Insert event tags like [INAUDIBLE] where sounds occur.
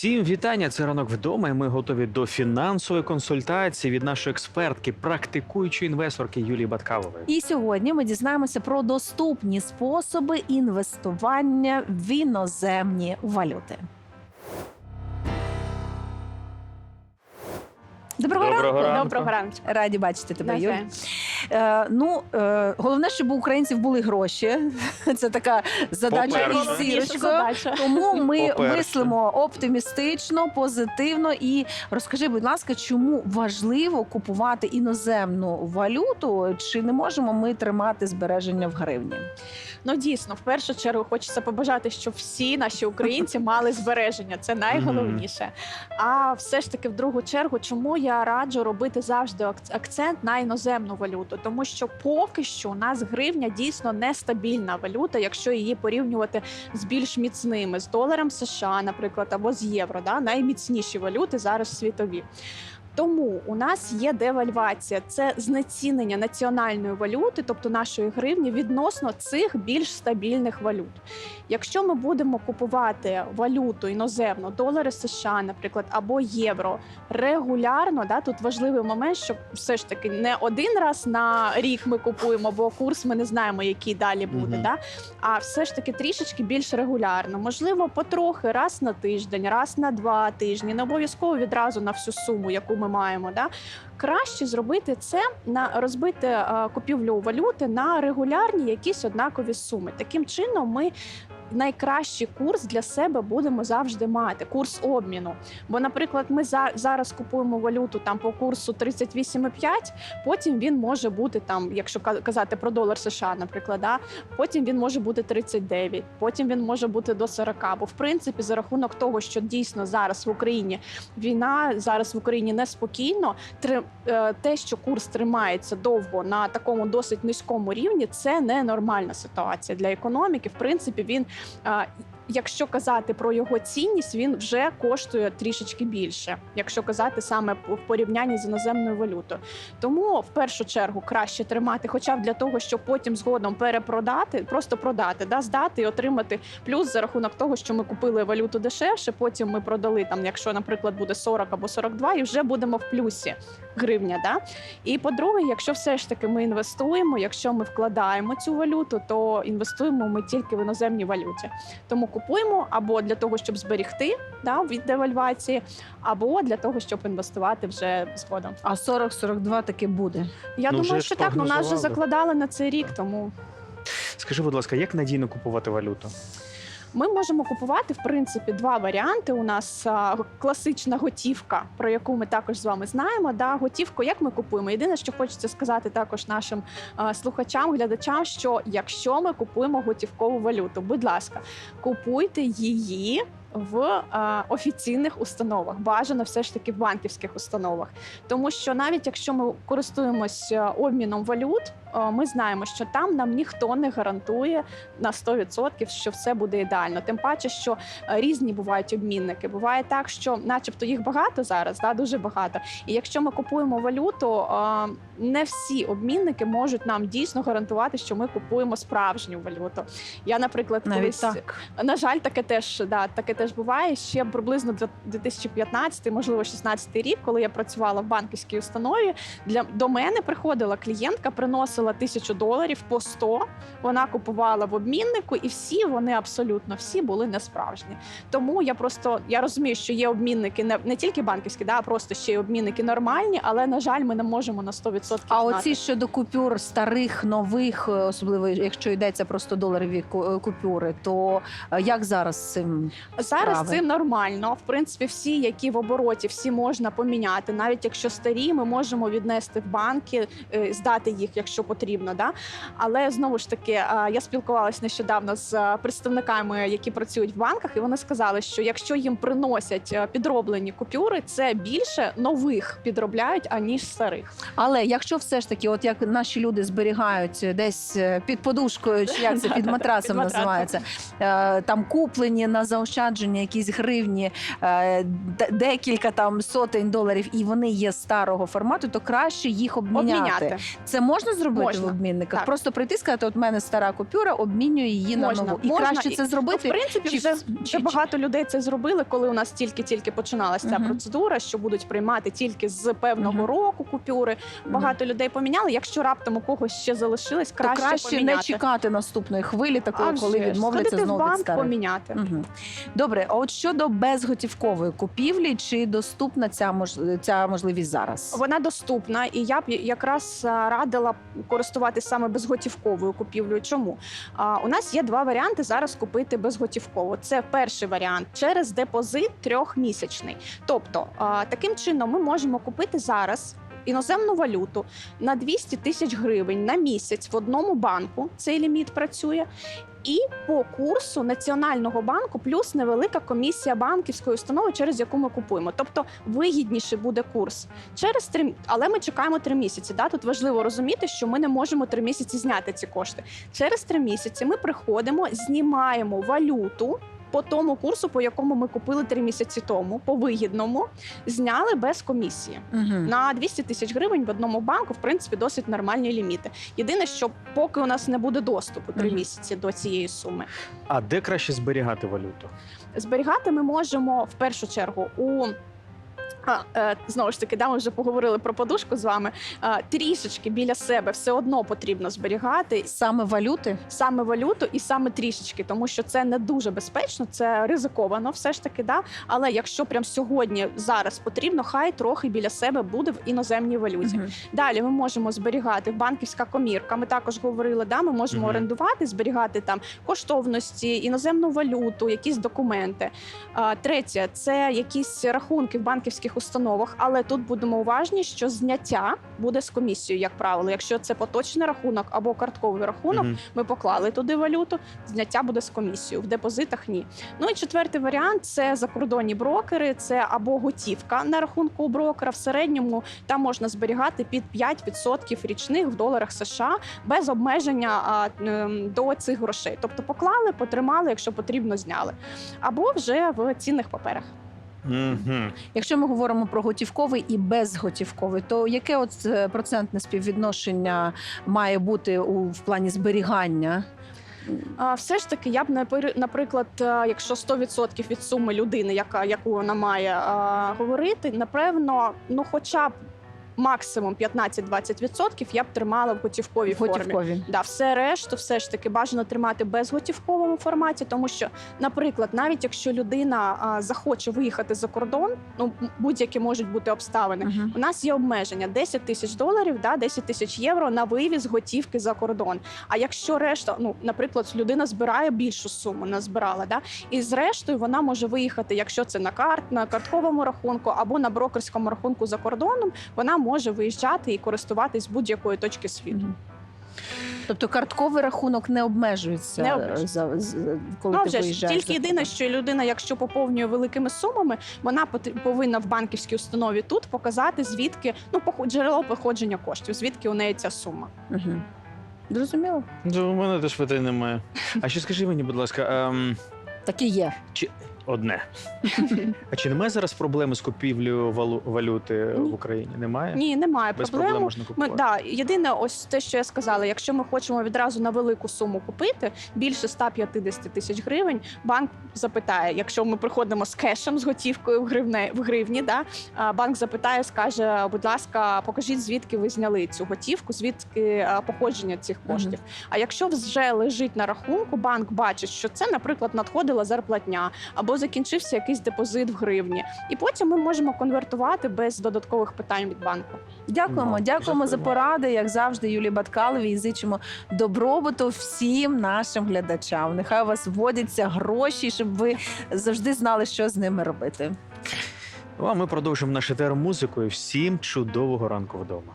Всім вітання! Це ранок вдома. і Ми готові до фінансової консультації від нашої експертки, практикуючої інвесторки Юлії Баткалової. І сьогодні ми дізнаємося про доступні способи інвестування в іноземні валюти. Доброго, Доброго ранку. ранку. Доброго ранку. Раді бачити тебе, Юль. Е, ну, е, головне, щоб у українців були гроші. [LAUGHS] Це така задача По-перше. і зірочка. задача. Тому ми По-перше. мислимо оптимістично, позитивно. І розкажи, будь ласка, чому важливо купувати іноземну валюту? Чи не можемо ми тримати збереження в гривні? Ну дійсно, в першу чергу хочеться побажати, щоб всі наші українці мали збереження. Це найголовніше. А все ж таки, в другу чергу, чому я раджу робити завжди акцент на іноземну валюту? Тому що поки що у нас гривня дійсно нестабільна валюта, якщо її порівнювати з більш міцними з доларом США, наприклад, або з євро, да, найміцніші валюти зараз світові. Тому у нас є девальвація, це знецінення національної валюти, тобто нашої гривні, відносно цих більш стабільних валют. Якщо ми будемо купувати валюту іноземну, долари США, наприклад, або євро регулярно, да, тут важливий момент, що все ж таки не один раз на рік ми купуємо, бо курс ми не знаємо, який далі буде. Мгм. Да? А все ж таки трішечки більш регулярно. Можливо, потрохи раз на тиждень, раз на два тижні, не обов'язково відразу на всю суму, яку ми маємо. Да? Краще зробити це на розбити е, купівлю валюти на регулярні якісь однакові суми. Таким чином, ми найкращий курс для себе будемо завжди мати курс обміну. Бо, наприклад, ми за, зараз купуємо валюту там по курсу 38,5, потім він може бути там, якщо ка- казати про долар США, наприклад, да, потім він може бути 39, потім він може бути до 40. Бо в принципі, за рахунок того, що дійсно зараз в Україні війна, зараз в Україні неспокійно, три- е, те, що курс тримається довго на такому досить низькому рівні, це не нормальна ситуація для економіки. В принципі, він Якщо казати про його цінність, він вже коштує трішечки більше, якщо казати саме в порівнянні з іноземною валютою. Тому в першу чергу краще тримати, хоча б для того, щоб потім згодом перепродати, просто продати, да, здати і отримати плюс за рахунок того, що ми купили валюту дешевше. Потім ми продали там, якщо, наприклад, буде 40 або 42, і вже будемо в плюсі гривня. Да? І по-друге, якщо все ж таки ми інвестуємо, якщо ми вкладаємо цю валюту, то інвестуємо ми тільки в іноземній валюті. Тому купуємо або для того, щоб зберегти да, від девальвації, або для того, щоб інвестувати вже згодом. А 40-42 таки буде. Я Ну, думаю, що так, ну нас же прогнозували. закладали на цей рік, тому. Скажи, будь ласка, як надійно купувати валюту? Ми можемо купувати в принципі два варіанти. У нас а, класична готівка, про яку ми також з вами знаємо. Да, готівку, як ми купуємо. Єдине, що хочеться сказати також нашим а, слухачам, глядачам, що якщо ми купуємо готівкову валюту, будь ласка, купуйте її. В е, офіційних установах бажано все ж таки в банківських установах, тому що навіть якщо ми користуємось е, обміном валют, ми знаємо, що там нам ніхто не гарантує на 100%, що все буде ідеально. Тим паче, що е, різні бувають обмінники. Буває так, що, начебто, їх багато зараз, да, дуже багато. І якщо ми купуємо валюту, е, не всі обмінники можуть нам дійсно гарантувати, що ми купуємо справжню валюту. Я, наприклад, Навіть колись так. на жаль, таке теж да, таке теж буває. Ще приблизно 2015, можливо, 16 рік, коли я працювала в банківській установі. Для до мене приходила клієнтка, приносила тисячу доларів по 100, Вона купувала в обміннику, і всі вони абсолютно всі були несправжні. Тому я просто я розумію, що є обмінники не, не тільки банківські, да, а просто ще й обмінники нормальні, але на жаль, ми не можемо на 100% А знати. оці щодо купюр старих, нових, е, особливо якщо йдеться про 100 доларові е, купюри, то е, як зараз з цим? Зараз справи. це нормально. В принципі, всі, які в обороті, всі можна поміняти. Навіть якщо старі, ми можемо віднести в банки, здати їх, якщо потрібно. Да? Але знову ж таки, я спілкувалася нещодавно з представниками, які працюють в банках, і вони сказали, що якщо їм приносять е, підроблені купюри, це більше нових підробляють аніж старих. Але якщо все ж таки, от як наші люди зберігають десь е, під подушкою, чи як це [LAUGHS] під матрасом називається, е, там куплені на заощадження якісь гривні, декілька там сотень доларів, і вони є старого формату, то краще їх обміняти. Обміняти. Це можна зробити Можна. в обмінниках? Так. Просто прийти сказати, от мене стара купюра, обмінюю її Можна, на нову. І можна. краще це Ну, в принципі, Чи- вже, чи- вже чи- багато людей це зробили, коли у нас тільки-тільки починалася ця Мгм. процедура, що будуть приймати тільки з певного Мгм. року купюри. Багато людей поміняли. Якщо раптом у когось ще залишилось, то краще, краще поміняти. не чекати наступної хвилі, такої, А коли відмовляться знову від банк, старих. поміняти. Мгм. Добре, а от щодо безготівкової купівлі, чи доступна ця мож... ця можливість зараз? Вона доступна, і я б якраз радила користуватися саме безготівковою купівлею. Чому а, у нас є два варіанти зараз купити безготівково. Це перший варіант через депозит трьохмісячний. Тобто, а, таким чином ми можемо купити зараз. Іноземну валюту на 200 тисяч гривень на місяць в одному банку цей ліміт працює, і по курсу національного банку плюс невелика комісія банківської установи, через яку ми купуємо. Тобто вигідніше буде курс через три, але ми чекаємо три місяці. Да? Тут важливо розуміти, що ми не можемо три місяці зняти ці кошти. Через три місяці ми приходимо, знімаємо валюту. По тому курсу, по якому ми купили три місяці тому, по вигідному, зняли без комісії. угу. На 200 тисяч гривень в одному банку, в принципі, досить нормальні ліміти. Єдине, що поки у нас не буде доступу три угу. місяці до цієї суми, А де краще зберігати валюту? зберігати ми можемо в першу чергу у. А, е, знову ж таки, да, ми вже поговорили про подушку з вами. А, трішечки біля себе все одно потрібно зберігати Саме валюти? саме валюту і саме трішечки, тому що це не дуже безпечно, це ризиковано, все ж таки. Да? Але якщо прям сьогодні зараз потрібно, хай трохи біля себе буде в іноземній валюті. Мгм. Далі ми можемо зберігати банківська комірка. Ми також говорили, да, ми можемо Мгм. орендувати, зберігати там коштовності, іноземну валюту, якісь документи. А, третє це якісь рахунки в банківських установах, але тут будемо уважні, що зняття буде з комісією, як правило. Якщо це поточний рахунок або картковий рахунок, Мгм. ми поклали туди валюту, зняття буде з комісією. В депозитах ні. Ну і четвертий варіант це закордонні брокери, це або готівка на рахунку у брокера. В середньому там можна зберігати під 5% річних в доларах США без обмеження а, ем, до цих грошей. Тобто поклали, потримали, якщо потрібно, зняли. Або вже в цінних паперах. Мгм. Якщо ми говоримо про готівковий і безготівковий, то яке от е, процентне співвідношення має бути у в плані зберігання? А, все ж таки, я б напри- наприклад, е, якщо 100% від суми людини, яка яку вона має а, говорити, напевно, ну хоча б максимум 15-20% я б тримала в готівковій В формі. готівкові. Да, все решту, все ж таки бажано тримати без готівковому форматі, тому що, наприклад, навіть якщо людина а, захоче виїхати за кордон, ну будь-які можуть бути обставини. Мгм. У нас є обмеження 10 тисяч доларів, да, 10 тисяч євро на вивіз готівки за кордон. А якщо решта, ну наприклад, людина збирає більшу суму, назбирала, да, і зрештою вона може виїхати, якщо це на карт, на картковому рахунку або на брокерському рахунку за кордоном, вона може виїжджати і користуватись будь-якої точки світу. Тобто картковий рахунок не обмежується, Не обмежується. за, з- коли Ну, ти вже виїжджаєш. тільки єдине, що людина, якщо поповнює великими сумами, вона повинна в банківській установі тут показати звідки ну джерело походження коштів, звідки у неї ця сума. Мгм. Зрозуміло. Ну, У мене теж питань немає. [LAUGHS] А ще скажи мені, будь ласка, ем, Так і є. Одне. А чи немає зараз проблеми з купівлею валу- валюти Ні. в Україні? Немає? Ні, немає Без проблем проблем. можна Ми купувати. да, єдине, ось те, що я сказала. Якщо ми хочемо відразу на велику суму купити більше 150 тисяч гривень, банк запитає, якщо ми приходимо з кешем, з готівкою в гривне в гривні, да а, банк запитає, скаже: будь ласка, покажіть, звідки ви зняли цю готівку, звідки а, походження цих коштів. А якщо вже лежить на рахунку, банк бачить, що це, наприклад, надходила зарплатня або закінчився якийсь депозит в гривні, і потім ми можемо конвертувати без додаткових питань від банку. Дякуємо, Ну, дякуємо за поради, як завжди, Юлії Баткаловій. І зичимо добробуту всім нашим глядачам. Нехай у вас вводяться гроші, щоб ви завжди знали, що з ними робити. Ну, а ми продовжимо наш етер музикою. Всім чудового ранку вдома.